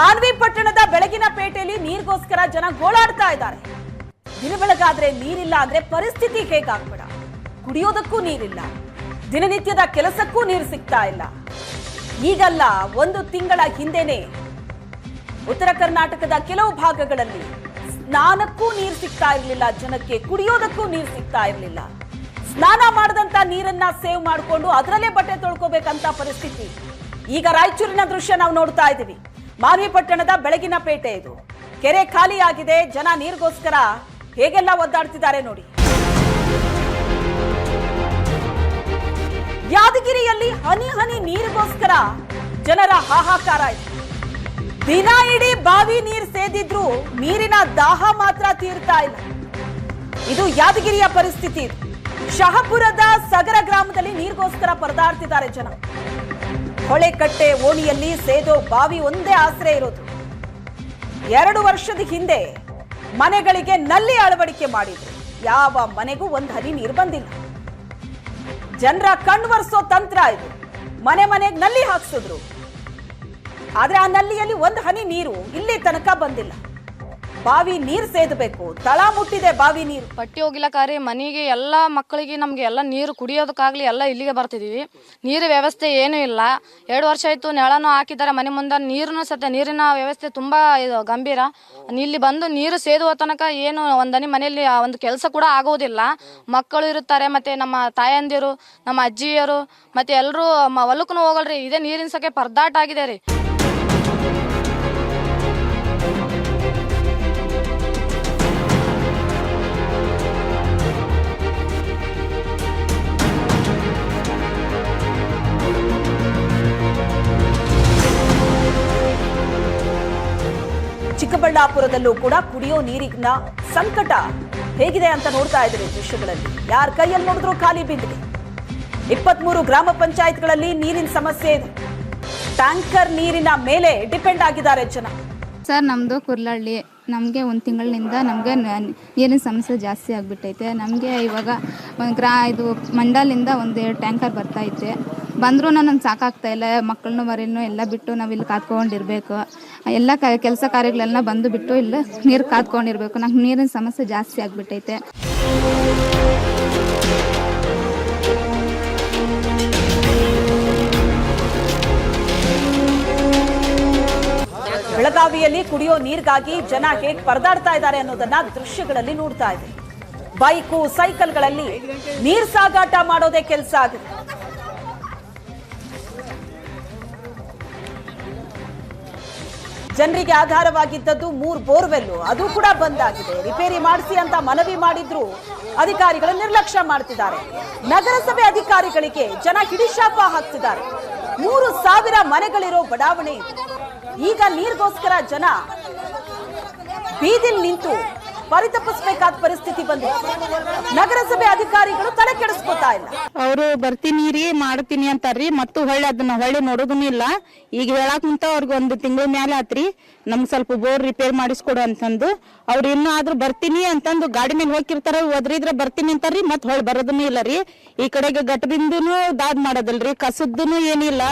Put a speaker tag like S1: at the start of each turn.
S1: ಮಾನ್ವಿ ಪಟ್ಟಣದ ಬೆಳಗಿನ ಪೇಟೆಯಲ್ಲಿ ನೀರಿಗೋಸ್ಕರ ಜನ ಗೋಳಾಡ್ತಾ ಇದ್ದಾರೆ. ದಿನ ಬೆಳಗಾದ್ರೆ ನೀರಿಲ್ಲ ಅಂದ್ರೆ ಪರಿಸ್ಥಿತಿ ಹೇಗಾಗ್ಬೇಡ? ಕುಡಿಯೋದಕ್ಕೂ ನೀರಿಲ್ಲ. ದಿನನಿತ್ಯದ ಕೆಲಸಕ್ಕೂ ನೀರು ಸಿಗ್ತಾ ಇಲ್ಲ. ಈಗಲ್ಲ ಒಂದು ತಿಂಗಳ ಹಿಂದೆನೆ ಉತ್ತರ ಕರ್ನಾಟಕದ ಕೆಲವು ಭಾಗಗಳಲ್ಲಿ ಸ್ನಾನಕ್ಕೂ ನೀರು ಸಿಗ್ತಾ ಇರಲಿಲ್ಲ, ಜನಕ್ಕೆ ಕುಡಿಯೋದಕ್ಕೂ ನೀರು ಸಿಗ್ತಾ ಇರಲಿಲ್ಲ. ಸ್ನಾನ ಮಾಡದಂತ ನೀರನ್ನ ಸೇವ್ ಮಾಡಿಕೊಂಡು ಅದರಲ್ಲೇ ಬಟ್ಟೆ ತೊಳ್ಕೋಬೇಕಂತ ಪರಿಸ್ಥಿತಿ. ಈಗ ರಾಯಚೂರಿನ ದೃಶ್ಯ ನಾವು ನೋಡ್ತಾ ಇದ್ದೀವಿ. ಮಾನ್ವಿ ಪಟ್ಟಣದ ಬೆಳಗಿನ ಪೇಟೆ ಇದು. ಕೆರೆ ಖಾಲಿಯಾಗಿದೆ, ಜನ ನೀರಿಗೋಸ್ಕರ ಹೇಗೆಲ್ಲ ಒದ್ದಾಡ್ತಿದ್ದಾರೆ ನೋಡಿ. ಯಾದಗಿರಿಯಲ್ಲಿ ಹನಿ ಹನಿ ನೀರಿಗೋಸ್ಕರ ಜನರ ಹಾಹಾಕಾರ ಇದೆ. ದಿನ ಇಡೀ ಬಾವಿ ನೀರು ಸೇದಿದ್ರು ನೀರಿನ ದಾಹ ಮಾತ್ರ ತೀರ್ತಾ ಇಲ್ಲ. ಇದು ಯಾದಗಿರಿಯ ಪರಿಸ್ಥಿತಿ ಶಹಪುರದ ಸಗರ ಗ್ರಾಮದಲ್ಲಿ ನೀರಿಗೋಸ್ಕರ ಪರದಾಡ್ತಿದ್ದಾರೆ ಜನ. ಹೊಳೆಕಟ್ಟೆ ಓಣಿಯಲ್ಲಿ ಸೇದೋ ಬಾವಿ ಒಂದೇ ಆಸರೆ ಇರೋದು. ಎರಡು ವರ್ಷದ ಹಿಂದೆ ಮನೆಗಳಿಗೆ ನಲ್ಲಿ ಅಳವಡಿಕೆ ಮಾಡಿದ್ರು. ಯಾವ ಮನೆಗೂ ಒಂದು ಹನಿ ನೀರು ಬಂದಿಲ್ಲ. ಜನರ ಕಣ್ವರ್ಸೋ ತಂತ್ರ ಇದು. ಮನೆ ಮನೆಗೆ ನಲ್ಲಿ ಹಾಕ್ಸಿದ್ರು. ಆದ್ರೆ ಆ ನಲ್ಲಿಯಲ್ಲಿ ಒಂದು ಹನಿ ನೀರು ಇಲ್ಲಿ ತನಕ ಬಂದಿಲ್ಲ. ಬಾವಿ ನೀರು ಸೇದಬೇಕು. ತಳ ಮುಟ್ಟಿದೆ ಬಾವಿ ನೀರು.
S2: ಪಟ್ಟಿ ಹೋಗಿಲಕ್ಕಾರಿ ಮನೆಗೆ ಎಲ್ಲ ಮಕ್ಕಳಿಗೆ ನಮಗೆ ಎಲ್ಲ ನೀರು ಕುಡಿಯೋದಕ್ಕಾಗ್ಲಿ ಎಲ್ಲ ಇಲ್ಲಿಗೆ ಬರ್ತಿದ್ದೀವಿ ನೀರು ವ್ಯವಸ್ಥೆ ಏನೂ ಇಲ್ಲ. ಎರಡು ವರ್ಷ ಆಯಿತು ನೆಳನು ಹಾಕಿದ್ದಾರೆ ಮನೆ ಮುಂದೆ. ನೀರನ್ನು ಸತ್ಯ ನೀರಿನ ವ್ಯವಸ್ಥೆ ತುಂಬ ಇದು ಗಂಭೀರ. ಇಲ್ಲಿ ಬಂದು ನೀರು ಸೇದುವ ತನಕ ಏನು ಒಂದನಿ ಮನೆಯಲ್ಲಿ ಒಂದು ಕೆಲಸ ಕೂಡ ಆಗೋದಿಲ್ಲ. ಮಕ್ಕಳು ಇರುತ್ತಾರೆ, ಮತ್ತು ನಮ್ಮ ತಾಯಂದಿರು, ನಮ್ಮ ಅಜ್ಜಿಯರು, ಮತ್ತು ಎಲ್ಲರೂ ಹೊಲಕ್ಕೂ ಹೋಗಲ್ರಿ. ಇದೇ ನೀರಿನ ಸಕ್ಕೆ ಪರದಾಟ ಆಗಿದೆ ರೀ.
S1: ಚಿಕ್ಕಬಳ್ಳಾಪುರದಲ್ಲೂ ಕೂಡ ಕುಡಿಯೋ ನೀರಿನ ಸಂಕಟ ಹೇಗಿದೆ ಅಂತ ನೋಡ್ತಾ ಇದ್ದೀರಿ ದೃಶ್ಯಗಳಲ್ಲಿ. ಯಾರ ಕೈಯಲ್ಲಿ ನೋಡಿದ್ರು ಖಾಲಿ ಬಿದ್ದಿದೆ. ಇಪ್ಪತ್ಮೂರು ಗ್ರಾಮ ಪಂಚಾಯತ್ಗಳಲ್ಲಿ ನೀರಿನ ಸಮಸ್ಯೆ ಇದೆ. ಟ್ಯಾಂಕರ್ ನೀರಿನ ಮೇಲೆ ಡಿಪೆಂಡ್ ಆಗಿದ್ದಾರೆ ಜನ.
S3: ಸರ್ ನಮ್ಮದು ಕುರ್ಲಹಳ್ಳಿ ನಮಗೆ ಒಂದು ತಿಂಗಳಿನಿಂದ ನಮಗೆ ನೀರಿನ ಸಮಸ್ಯೆ ಜಾಸ್ತಿ ಆಗಿಬಿಟ್ಟೈತೆ. ನಮಗೆ ಇವಾಗ ಒಂದು ಗ್ರಾ, ಇದು ಮಂಡಲಿಂದ ಒಂದು ಟ್ಯಾಂಕರ್ ಬರ್ತೈತೆ ಬಂದರೂ ನನಗೆ ಸಾಕಾಗ್ತಾ ಇಲ್ಲ, ಮಕ್ಕಳನ್ನು ಮರಿನೂ ಎಲ್ಲ ಬಿಟ್ಟು ನಾವು ಇಲ್ಲಿ ಕಾದ್ಕೊಂಡಿರ್ಬೇಕು. ಎಲ್ಲ ಕ, ಕೆಲಸ ಕಾರ್ಯಗಳೆಲ್ಲ ಬಂದು ಬಿಟ್ಟು ಇಲ್ಲಿ, ನೀರು ಕಾದ್ಕೊಂಡಿರ್ಬೇಕು. ನಂಗೆ ನೀರಿನ ಸಮಸ್ಯೆ ಜಾಸ್ತಿ ಆಗಿಬಿಟ್ಟೈತೆ.
S1: ಬೆಳಗಾವಿಯಲ್ಲಿ ಕುಡಿಯೋ ನೀರಿಗಾಗಿ ಜನ ಹೇಗೆ ಪರದಾಡ್ತಾ ಇದ್ದಾರೆ ಅನ್ನೋದನ್ನ ದೃಶ್ಯಗಳಲ್ಲಿ ನೋಡ್ತಾ ಇದೆ ಬೈಕು, ಸೈಕಲ್ಗಳಲ್ಲಿ ನೀರ್ ಸಾಗಾಟ ಮಾಡೋದೇ ಕೆಲಸ ಆಗಿದೆ ಜನರಿಗೆ ಆಧಾರವಾಗಿದ್ದದ್ದು ಮೂರು ಬೋರ್ವೆಲ್ಲು. ಅದು ಕೂಡ ಬಂದ್ ಆಗಿದೆ ರಿಪೇರಿ ಮಾಡಿಸಿ ಅಂತ ಮನವಿ ಮಾಡಿದ್ರು ಅಧಿಕಾರಿಗಳು ನಿರ್ಲಕ್ಷ್ಯ ಮಾಡ್ತಿದ್ದಾರೆ. ನಗರಸಭೆ ಅಧಿಕಾರಿಗಳಿಗೆ ಜನ ಹಿಡಿಶಾಪ ಹಾಕ್ತಿದ್ದಾರೆ. ಮೂರು ಸಾವಿರ ಮನೆಗಳಿರೋ ಬಡಾವಣೆ. ಈಗ ನೀರಿಗೋಸ್ಕರ ಜನ ಬೀದಿಲ್ ನಿಂತು ಪರಿತಪಿಸಬೇಕಾದ ಪರಿಸ್ಥಿತಿ ಬಂದಿದೆ ನಗರಸಭೆ ಅಧಿಕಾರಿಗಳು ತಲೆ ಕೆಡಿಸ್ಕೊತಾ ಇಲ್ಲ.
S4: ಅವರು ಬರ್ತೀನಿ ರೀ, ಮಾಡ್ತೀನಿ ಅಂತಾರ್ರಿ, ಮತ್ತು ಹೊಳ್ಳಿ ಅದನ್ನ ಹೊಳ್ಳಿ ನೋಡೋದನ್ನು ಇಲ್ಲ. ಈಗ ಹೇಳಕ್ ಮುಂತ ಅವ್ರಿಗೆ ಒಂದು ತಿಂಗಳ ಮೇಲೆ ಆತ್ರಿ, ನಮ್ಗೆ ಸ್ವಲ್ಪ ಬೋರ್ ರಿಪೇರ್ ಮಾಡಿಸ್ಕೊಡು ಅಂತಂದು. ಅವ್ರು ಇನ್ನೂ ಆದ್ರೂ ಬರ್ತೀನಿ ಅಂತಂದು ಗಾಡಿ ಮೇಲೆ ಹೋಗಿರ್ತಾರ ಒದ್ರಿದ್ರೆ ಬರ್ತೀನಿ ಅಂತಾರ್ರಿ, ಮತ್ತೆ ಹೊಳ್ಳಿ ಬರೋದನ್ನು ಇಲ್ಲ ರೀ. ಈ ಕಡೆಗೆ ಗಟ್ಟದಿಂದನು ದಾದ್ ಮಾಡೋದಲ್ರಿ ಕಸದ್ದು ಏನಿಲ್ಲ.